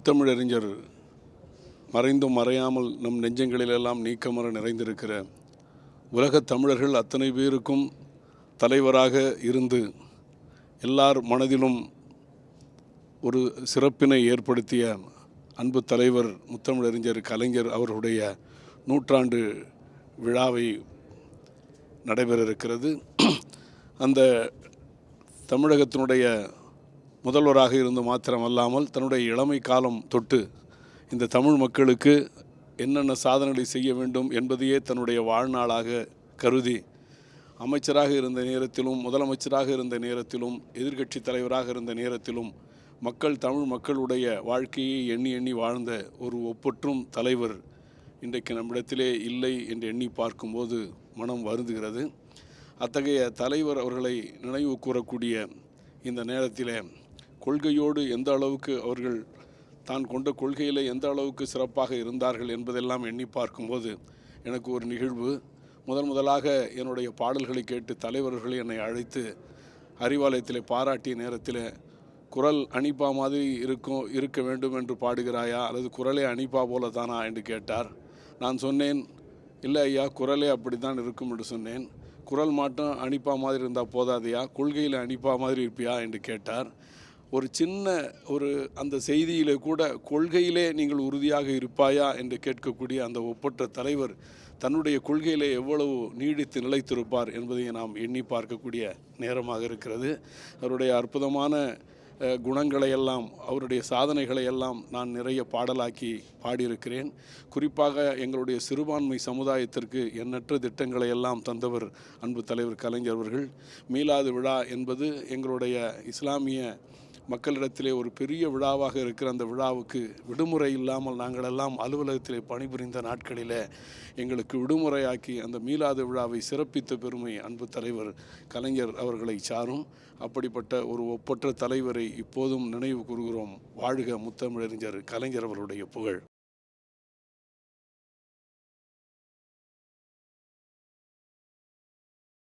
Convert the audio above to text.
முத்தமிழறிஞர் மறைந்தும் மறையாமல் நம் நெஞ்சங்களிலெல்லாம் நீக்கமர நிறைந்திருக்கிற உலகத் தமிழர்கள் அத்தனை பேருக்கும் தலைவராக இருந்து எல்லார் மனதிலும் ஒரு சிறப்பினை ஏற்படுத்திய அன்பு தலைவர் முத்தமிழறிஞர் கலைஞர் அவர்களுடைய நூற்றாண்டு விழாவை நடைபெற இருக்கிறது. அந்த தமிழகத்தினுடைய முதல்வராக இருந்து மாத்திரமல்லாமல் தன்னுடைய இளமை காலம் தொட்டு இந்த தமிழ் மக்களுக்கு என்னென்ன சாதனைகளை செய்ய வேண்டும் என்பதையே தன்னுடைய வாழ்நாளாக கருதி அமைச்சராக இருந்த நேரத்திலும் முதலமைச்சராக இருந்த நேரத்திலும் எதிர்க்கட்சி தலைவராக இருந்த நேரத்திலும் மக்கள் தமிழ் மக்களுடைய வாழ்க்கையை எண்ணி எண்ணி வாழ்ந்த ஒரு ஒப்பற்றும் தலைவர் இன்றைக்கு நம்மிடத்திலே இல்லை என்று எண்ணி பார்க்கும்போது மனம் வருந்துகிறது. அத்தகைய தலைவர் அவர்களை நினைவு கூறக்கூடிய இந்த நேரத்திலே கொள்கையோடு எந்த அளவுக்கு அவர்கள் தான் கொண்ட கொள்கையில் எந்த அளவுக்கு சிறப்பாக இருந்தார்கள் என்பதெல்லாம் எண்ணி பார்க்கும்போது எனக்கு ஒரு நிகழ்வு. முதன் முதலாக என்னுடைய பாடல்களை கேட்டு தலைவர்கள் என்னை அழைத்து அறிவாலயத்தில் பாராட்டிய நேரத்தில் குரல் அனிப்பா மாதிரி இருக்கும் இருக்க வேண்டும் என்று பாடுகிறாயா? அல்லது குரலே அனிப்பா போல தானா? என்று கேட்டார். நான் சொன்னேன் இல்லை ஐயா குரலே அப்படி தான் இருக்கும் என்று சொன்னேன். குரல் மாட்டம் அனிப்பா மாதிரி இருந்தால் போதாதையா? கொள்கையில் அனிப்பா மாதிரி இருப்பியா? என்று கேட்டார். ஒரு சின்ன ஒரு அந்த செய்தியிலே கூட கொள்கையிலே நீங்கள் உறுதியாக இருப்பாயா என்று கேட்கக்கூடிய அந்த ஒப்பற்ற தலைவர் தன்னுடைய கொள்கையிலே எவ்வளவு நீடித்து நிலைத்திருப்பார் என்பதை நாம் எண்ணி பார்க்கக்கூடிய நேரமாக இருக்கிறது. அவருடைய அற்புதமான குணங்களை எல்லாம் அவருடைய சாதனைகளை எல்லாம் நான் நிறைய பாடலாக்கி பாடியிருக்கிறேன். குறிப்பாக எங்களுடைய சிறுபான்மை சமுதாயத்திற்கு எண்ணற்ற திட்டங்களை எல்லாம் தந்தவர் அன்பு தலைவர் கலைஞர் அவர்கள். மீலாது விழா என்பது எங்களுடைய இஸ்லாமிய மக்களிடத்திலே ஒரு பெரிய விழாவாக இருக்கிற அந்த விழாவுக்கு விடுமுறை இல்லாமல் நாங்கள் எல்லாம் அலுவலகத்திலே பணிபுரிந்த நாட்களிலே எங்களுக்கு விடுமுறையாக்கி அந்த மீலாது விழாவை சிறப்பித்த பெருமை அன்பு தலைவர் கலைஞர் அவர்களை சாரும். அப்படிப்பட்ட ஒரு ஒப்பற்ற தலைவரை இப்போதும் நினைவு கூறுகிறோம். வாழ்க முத்தமிழறிஞர் கலைஞர் அவருடைய புகழ்.